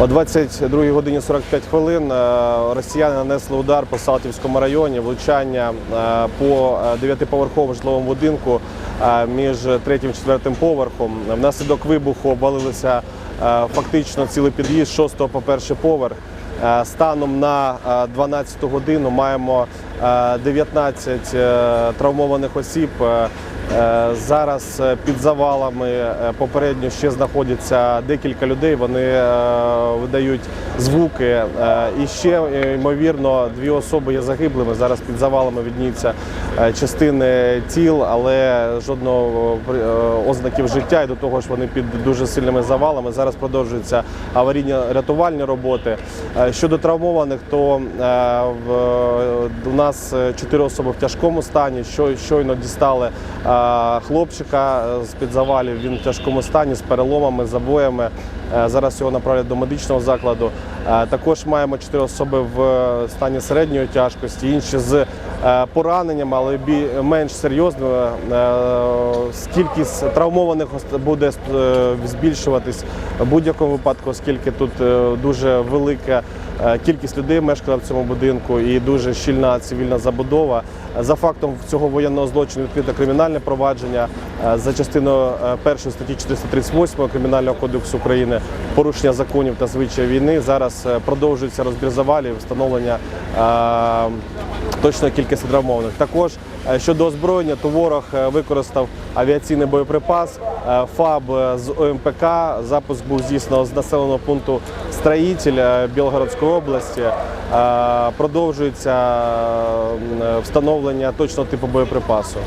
О 22 годині 45 хвилин е, росіяни нанесли удар по Салтівському районі, влучання е, по е, дев'ятиповерховому житловому будинку між третім і четвертим поверхом. Внаслідок вибуху обвалилися фактично цілий під'їзд 6 по перший поверх. Станом на е, 12 годину маємо е, 19 е, травмованих осіб. Е, Зараз е, під завалами е, попередньо ще знаходяться декілька людей. Вони видають звуки. І ще ймовірно дві особи є загиблими. Зараз під завалами відніються частини тіл, але жодного ознаків життя. І до того ж вони під дуже сильними завалами. Зараз продовжуються аварійні рятувальні роботи. Щодо травмованих, то в- нас чотири особи в тяжкому стані. Що- Щойно дістали хлопчика з під завалів. Він в тяжкому стані з переломами, забоями. Е, Зараз його направлять до медичного закладу. Е, Також маємо чотири особи в е, стані середньої тяжкості, інші з е, пораненнями, але менш серйозними. Е, Кількість травмованих буде е, збільшуватись в будь-якому випадку, оскільки тут е, дуже велика е, кількість людей мешкала в цьому будинку і дуже щільна цивільна забудова. За фактом цього воєнного злочину відкрите кримінальне провадження е, за частиною е, першої статті 438 Кримінального кодексу України порушення законів та звичаїв війни. Зараз е, продовжується розбір завалів, встановлення точної кількості травмованих. Також е, щодо озброєння, то ворог е, використав авіаційний боєприпас е, ФАБ з ОМПК. Запуск був здійснено з населеного пункту Строїтель Білгородської області. Продовжується встановлення точного типу боєприпасу.